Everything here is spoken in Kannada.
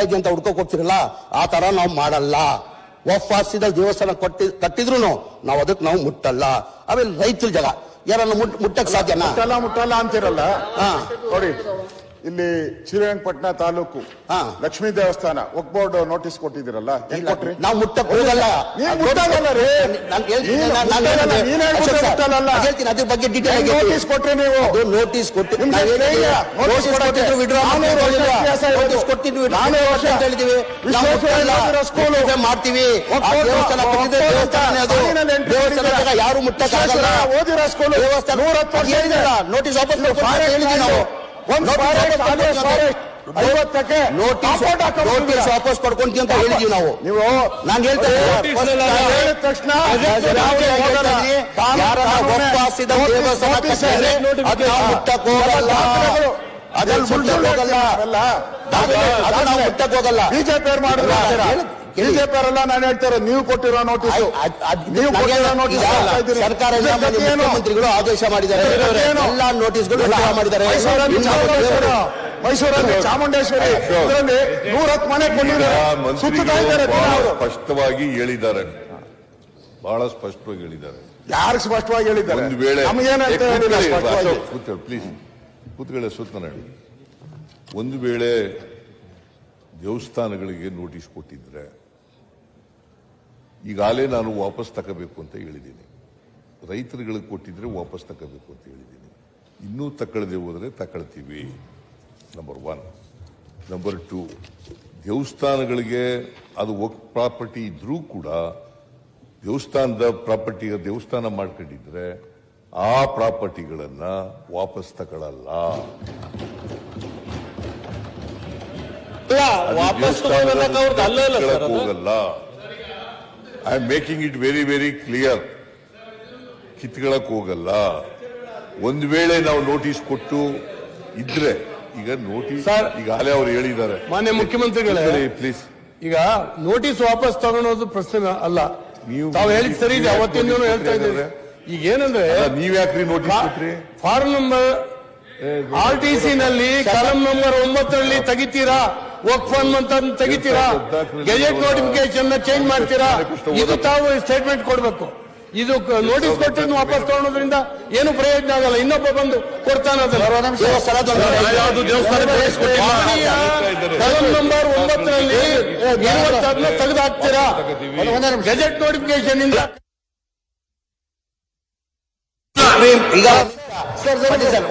ಇದೆ ಅಂತ ಹುಡ್ಕೋ ಕೊಡ್ತಿರಲ್ಲ ಆ ತರ ನಾವು ಮಾಡಲ್ಲ ವಫಾಸಿದಲ್ಲಿ ದೇವಸ್ಥಾನ ಕೊಟ್ಟಿ ಕಟ್ಟಿದ್ರು ನಾವು ಅದಕ್ಕೆ ನಾವು ಮುಟ್ಟಲ್ಲ ಆಮೇಲೆ ರೈತರ ಜಗ ಯಾರನ್ನ ಮುಟ್ ಮುಟ್ಟಕ್ ಸಾಧ್ಯನಾ ಮುಟ್ಟಲ್ಲ ಮುಟ್ಟಲ್ಲ ಅಂತಿರಲ್ಲ ಹಾ ನೋಡಿ ಇಲ್ಲಿ ಶ್ರೀರಂಗಪಟ್ಟಣ ತಾಲೂಕು ಹಾ. ಲಕ್ಷ್ಮೀ ದೇವಸ್ಥಾನ ಒಕ್ಬೋರ್ಡ್ ನೋಟಿಸ್ ಕೊಟ್ಟಿದ್ದೀರಲ್ಲ ಕೊಟ್ರಿ ನಾವು ಮುಟ್ಟಕ್ ಹೋಗಲ್ಲ ಮುಟ್ಟಲ್ಲ ರೀ. ನಾನ್ ಹೇಳ್ತೀನಿ, ನೀನು ನಾನ್- ನಾನ್ ಮುಟ್ಟಲ್ಲ, ಹೇಳ್ತೀನಿ. ನೀನ್ ಹೇಳ್ಬಿಟ್ಟು ಅಶೋಕ್ ಸರ್, ಮುಟ್ಟಲ್ಲ. ನಾನ್ ಹೇಳ್ತೀನಿ ಅದ್ರ ಬಗ್ಗೆ ನೋಟಿಸ್ ಡೀಟೇಲ್ ಕೊಟ್ರಿ ನೀವು ಅದು ನೋಟಿಸ್ ಕೊಟ್ಟು ನಿಮ್ಗೆ? ನೋಟಿಸ್ ನೋಟಿಸ್ ಕೊಡಕ್ಕೆ ಕೊಟ್ಟಿದ್ರು withdraw ನಾನೂರು ವರ್ಷ ಇತಿಹಾಸ ಇರೋದು. ನೋಟಿಸ್ withdraw ವರ್ಷ ಅಂತ ಹೇಳಿದೀವಿ. ನಾವು ಸ್ಕೂಲು. ಮಾಡ್ತೀವಿ. ದೇವಸ್ಥಾನ ಯಾರು ಮುಟ್ಟಕ್ ಆಗಲ್ಲ. ವಿಶ್ವೇಶ್ವರಯ್ಯ ಓದಿರೋ ಸ್ಕೂಲು. ದೇವಸ್ಥಾನ. ನೋಟಿಸ್ ವಾಪಸ್ ಹೇಳಿದ್ವಿ ನಾವು. ಐವತ್ತಕ್ಕೆ ನೋಟಿಸ್ ವಾಪಸ್ ಪಡ್ಕೊಂತೀವಿ ಅಂತ ಹೇಳಿದೀವಿ ನಾವು. ನೀವು. ನಾನು ಹೇಳಿದ ತಕ್ಷಣ ನಾವು ಯಾರನ್ನ ದೇವಸ್ಥಾನ ಅದು ನಾವು ಮುಟ್ಟಕ್ ಹೋಗಲ್ಲ. ಹೋಗಲ್ಲ. ಬಿಜೆಪಿ ಅವ್ರು ಮಾಡಿದ್ರು. ಬಿಜೆಪಿ ಅವರೆಲ್ಲ ನಾನು ಹೇಳ್ತಾರೆ ನೀವು ಕೊಟ್ಟಿರೋ ನೋಟಿಸ್ ನೀವು ಕೊಟ್ಟಿರೋ ನೋಟಿಸ್ ಸರ್ಕಾರ? ಮುಖ್ಯಮಂತ್ರಿಗಳು ಆದೇಶ ಮಾಡಿದ್ದಾರೆ. ಎಲ್ಲಾ ನೋಟಿಸ್ಗಳು ಮಾಡಿದ್ದಾರೆ. ಮೈಸೂರಲ್ಲಿ ಚಾಮುಂಡೇಶ್ವರಿ. ಇದರಲ್ಲಿ ನೂರತ್ತು ಮನೆ ಕೊಂಡಿದ್ದಾರೆ. ಸುತ್ತಾ ಇದ್ದಾರೆ ದಿನ ಅವರು. ಸ್ಪಷ್ಟವಾಗಿ ಹೇಳಿದ್ದಾರೆ. ಬಹಳ ಸ್ಪಷ್ಟವಾಗಿ ಹೇಳಿದ್ದಾರೆ. ಯಾರು ಸ್ಪಷ್ಟವಾಗಿ ಹೇಳಿದ್ದಾರೆ? ಒಂದು ವೇಳೆ ನಮಗೇನಂತ ಹೇಳಿಲ್ಲ ಸ್ಪಷ್ಟವಾಗಿ. ಪ್ಲೀಸ್ ಕೂತ್ಕೊಳ್ಳಿ ಸುತ್ತನಾಡಿ ಒಂದು ವೇಳೆ ದೇವಸ್ಥಾನಗಳಿಗೆ ನೋಟಿಸ್ ಕೊಟ್ಟಿದ್ರೆ, ಈಗಾಗಲೇ ನಾನು ವಾಪಸ್ ತಗೋಬೇಕು ಅಂತ ಹೇಳಿದ್ದೀನಿ. ರೈತರುಗಳಿಗೆ ಕೊಟ್ಟಿದ್ರೆ ವಾಪಸ್ ತಗೋಬೇಕು ಅಂತ ಹೇಳಿದ್ದೀನಿ. ಇನ್ನೂ ತಗೊಳ್ಳದೆ ಹೋದರೆ ತಗೊಳ್ತೀವಿ. ನಂಬರ್ ಒನ್ ನಂಬರ್ ಟು ದೇವಸ್ಥಾನಗಳಿಗೆ ಅದು ಒಕ್ ಪ್ರಾಪರ್ಟಿ ಇದ್ರೂ ಕೂಡ, ದೇವಸ್ಥಾನದ ಪ್ರಾಪರ್ಟಿಗೆ ದೇವಸ್ಥಾನ ಮಾಡ್ಕೊಂಡಿದ್ರೆ ಆ ಪ್ರಾಪರ್ಟಿಗಳನ್ನ ವಾಪಸ್ ತಗೊಳ್ಳಲ್ಲ ಹೋಗಲ್ಲ. I am making it very very clear ಕಿತ್ಕೊಳಕ್ ಹೋಗಲ್ಲ. ಒಂದ್ ವೇಳೆ ನಾವು ನೋಟಿಸ್ ಕೊಟ್ಟು ಇದ್ರೆ ಈಗ ನೋಟಿಸ್ ಈಗ ಈಗಾಗಲೇ ಅವ್ರು ಹೇಳಿದ್ದಾರೆ. ಮಾನ್ಯ ಮುಖ್ಯಮಂತ್ರಿಗಳೇ ಪ್ಲೀಸ್ ಈಗ ನೋಟಿಸ್ ವಾಪಸ್ ತಗೊಳೋದು ಪ್ರಶ್ನೆ ಅಲ್ಲ. ನೀವು- ತಾವು ಹೇಳಿದ್ ಸರಿ ಇದೆ ಅವತ್ತಿಂದ ಹೇಳ್ತಾ ಇದ್ದೀವಿ. ಈಗ ಏನಂದ್ರೆ ನೀವ್ ಯಾಕ್ರಿ ಕೊಟ್ರಿ? Form number R T C ನಲ್ಲಿ ಕಲಂ ನಂಬರ್ ಒಂಬತ್ತರಲ್ಲಿ ತೆಗಿತೀರಾ? ವರ್ಕ್ ಫಾರ್ಮ್ ಅಂತ ತೆಗಿತೀರಾ? ಗೆಜೆಟ್ ನೋಟಿಫಿಕೇಶನ್ ಚೇಂಜ್ ಮಾಡ್ತೀರಾ? ಇದು ತಾವು ಸ್ಟೇಟ್ಮೆಂಟ್ ಕೊಡ್ಬೇಕು. ಇದು ನೋಟಿಸ್ ಕೊಟ್ಟು ವಾಪಸ್ ತಗೊಳೋದ್ರಿಂದ ಏನು ಪ್ರಯೋಜನ ಆಗಲ್ಲ. ಇನ್ನೊಬ್ಬ ಬಂದು ಕೊಡ್ತಾನ ಕಲಂ ನಂಬರ್ ಒಂಬತ್ತರಲ್ಲಿ ತೆಗೆದು ಹಾಕ್ತೀರಾ? ಗೆಜೆಟ್ ನೋಟಿಫಿಕೇಶನ್ ಇಂದ ಈಗ ಸರ್, ಸರ್, ಸರ್.